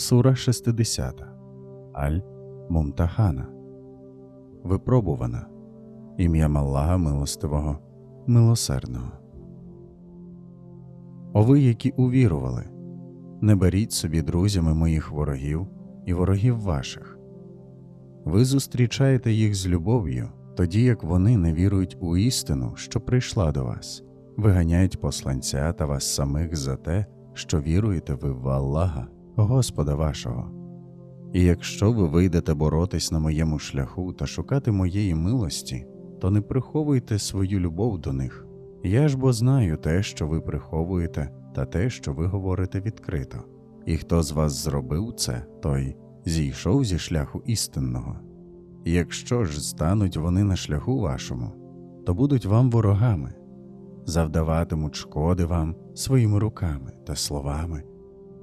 Сура 60. Аль Мумтахана. Випробувана. Ім'ям Аллаха Милостивого, Милосердного. О ви, які увірували, не беріть собі друзями моїх ворогів і ворогів ваших. Ви зустрічаєте їх з любов'ю, тоді як вони не вірують у істину, що прийшла до вас, виганяють посланця та вас самих за те, що віруєте ви в Аллаха, Господа вашого. І якщо ви вийдете боротись на моєму шляху та шукати моєї милості, то не приховуйте свою любов до них. Я ж бо знаю те, що ви приховуєте, та те, що ви говорите відкрито. І хто з вас зробив це, той зійшов зі шляху істинного. І якщо ж стануть вони на шляху вашому, то будуть вам ворогами, завдаватимуть шкоди вам своїми руками та словами,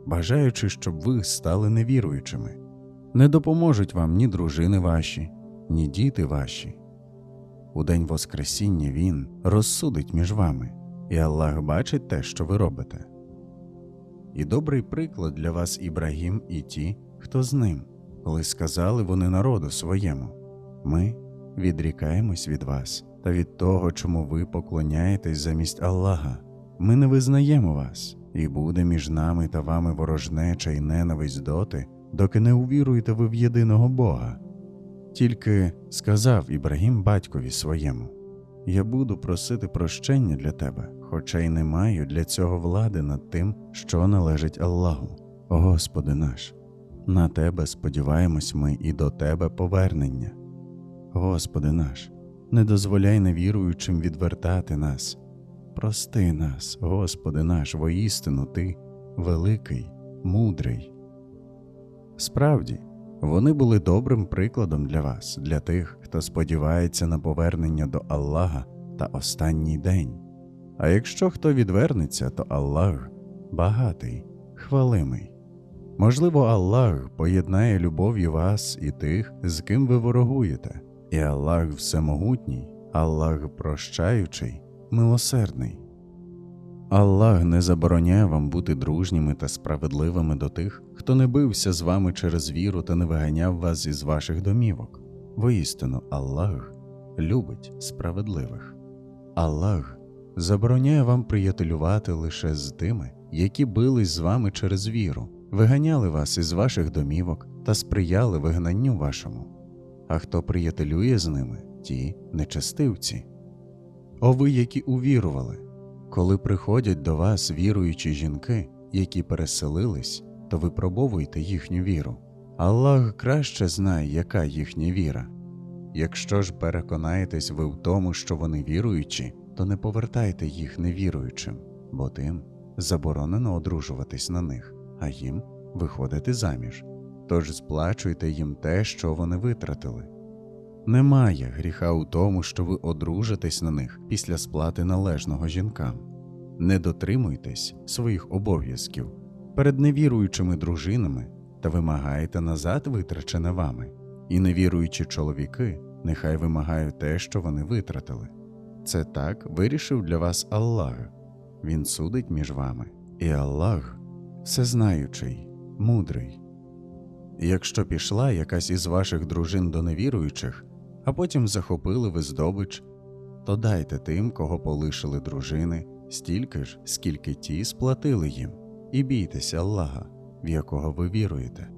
бажаючи, щоб ви стали невіруючими. Не допоможуть вам ні дружини ваші, ні діти ваші. У день Воскресіння Він розсудить між вами, і Аллах бачить те, що ви робите. І добрий приклад для вас Ібрагім і ті, хто з ним, коли сказали вони народу своєму Ми відрікаємось від вас та від того, чому ви поклоняєтесь замість Аллаха. Ми не визнаємо вас, і буде між нами та вами ворожнеча і ненависть доти, доки не увіруєте ви в єдиного Бога. Тільки сказав Ібрагім батькові своєму Я буду просити прощення для тебе, хоча й не маю для цього влади над тим, що належить Аллаху. Господи наш, на тебе сподіваємось ми і до тебе повернення. Господи наш, не дозволяй невіруючим відвертати нас. Прости нас, Господи наш, воістину Ти великий, мудрий. Справді, вони були добрим прикладом для вас, для тих, хто сподівається на повернення до Аллаха та останній день. А якщо хто відвернеться, то Аллах багатий, хвалимий. Можливо, Аллах поєднає любов'ю вас і тих, з ким ви ворогуєте, і Аллах всемогутній, Аллах прощаючий, милосердний. Аллах не забороняє вам бути дружніми та справедливими до тих, хто не бився з вами через віру та не виганяв вас із ваших домівок. Воістину, Аллах любить справедливих. Аллах забороняє вам приятелювати лише з тими, які бились з вами через віру, виганяли вас із ваших домівок та сприяли вигнанню вашому. А хто приятелює з ними, ті нечестивці. О ви, які увірували. Коли приходять до вас віруючі жінки, які переселились, то випробовуйте їхню віру. Аллах краще знає, яка їхня віра. Якщо ж переконаєтесь ви в тому, що вони віруючі, то не повертайте їх невіруючим, бо тим заборонено одружуватись на них, а їм виходити заміж. Тож сплачуйте їм те, що вони витратили. Немає гріха у тому, що ви одружитесь на них після сплати належного жінкам. Не дотримуйтесь своїх обов'язків перед невіруючими дружинами та вимагаєте назад витрачене вами, і невіруючі чоловіки нехай вимагають те, що вони витратили. Це так вирішив для вас Аллах. Він судить між вами, і Аллах всезнаючий, мудрий. Якщо пішла якась із ваших дружин до невіруючих, а потім захопили ви здобич, то дайте тим, кого полишили дружини, стільки ж, скільки ті сплатили їм, і бійтеся Аллаха, в якого ви віруєте.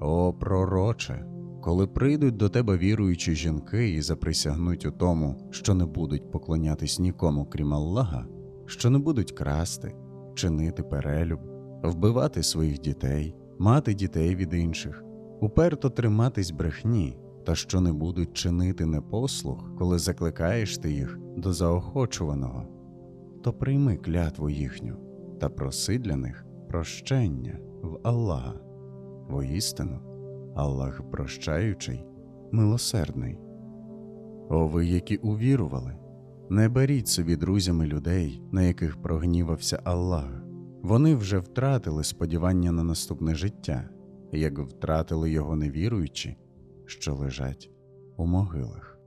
О, пророче, коли прийдуть до тебе віруючі жінки і заприсягнуть у тому, що не будуть поклонятись нікому, крім Аллаха, що не будуть красти, чинити перелюб, вбивати своїх дітей, мати дітей від інших, уперто триматись брехні та що не будуть чинити непослух, коли закликаєш ти їх до заохочуваного, то прийми клятву їхню та проси для них прощення в Аллаха. Воістину, Аллах прощаючий, милосердний. О ви, які увірували, не беріть собі друзями людей, на яких прогнівався Аллах. Вони вже втратили сподівання на наступне життя, як втратили його невіруючі що лежать у могилах.